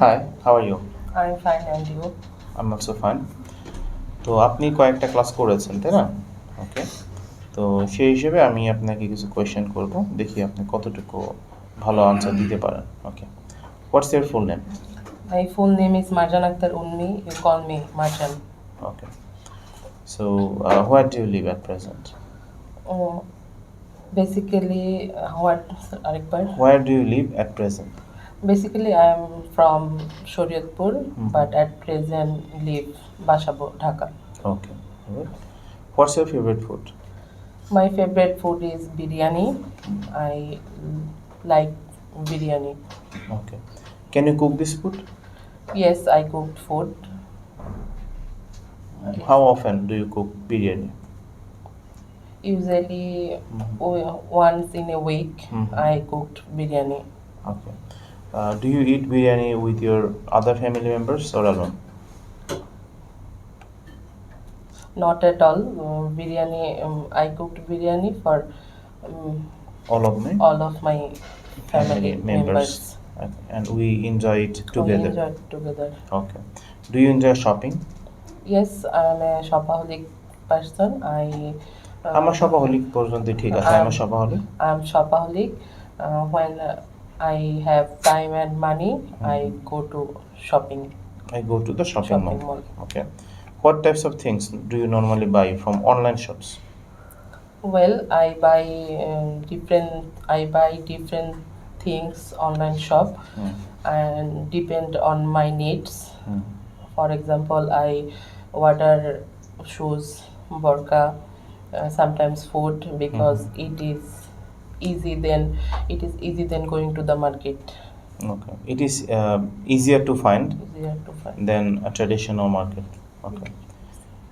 Hi how are you I'm fine and you? I also fine তো আপনি কয়েকটা class করেছেন তাই না ওকে তো সেই হিসেবে আমি আপনাকে কিছু কোয়েশ্চেন করব দেখি আপনি কতটুকু ভালো আনসার দিতে পারেন okay what's your full name My full name is Marjan Akhtar Unmi. You call me Marjan. Okay so what do you live at present Oh, basically, uh, what Arikbar? Where do you live at present Basically, I'm from Shariatpur, Mm. Mm-hmm. but at present live Bashabo, Dhaka. Okay. What's your favorite food? My favorite food is biryani. I like biryani. Okay. Can you cook this food? Yes, I cooked food How often do you cook biryani? usually mm-hmm. once in a week. Mhm. I cooked biryani. Okay. Uh, do you eat biryani with your other family members or alone? Not at all. Uh, biryani. Um, I cooked biryani for um, All of me? all of my family, members. members. Okay. And we enjoy it together. We together. enjoyed together. Okay. Do you enjoy shopping? Yes, I am a shopaholic person. I. Uh, আমার শপাহলিক পর্যন্ত ঠিক আছে Um, আমার shopaholic I am shopaholic. Uh, when uh, I have time and money, I go to shopping. I go to the shopping, Shopping mall. mall. Okay. What types of things do you normally buy from online shops? Well, I buy um, different. I buy different things online shop, Hmm. and depend on my needs. Hmm. For example, I order shoes, burqa, uh, sometimes food because it is easy. Then it is easy than going to the market. Okay. It is uh, easier to find Easier to find. Then traditional market okay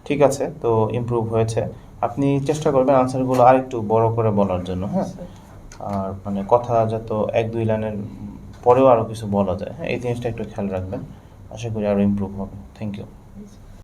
ঠিক আছে তো improve হয়েছে। আপনি চেষ্টা করবেন আনসারগুলো আরেকটু বড় করে বলার জন্য হ্যাঁ? আর মানে কথা যত এক দুই লাইনের পরেও আরও কিছু বলা যায়। হ্যাঁ এই জিনিসটা একটু খেয়াল রাখবেন। আশা করি আরও ইমপ্রুভ হবে। Thank you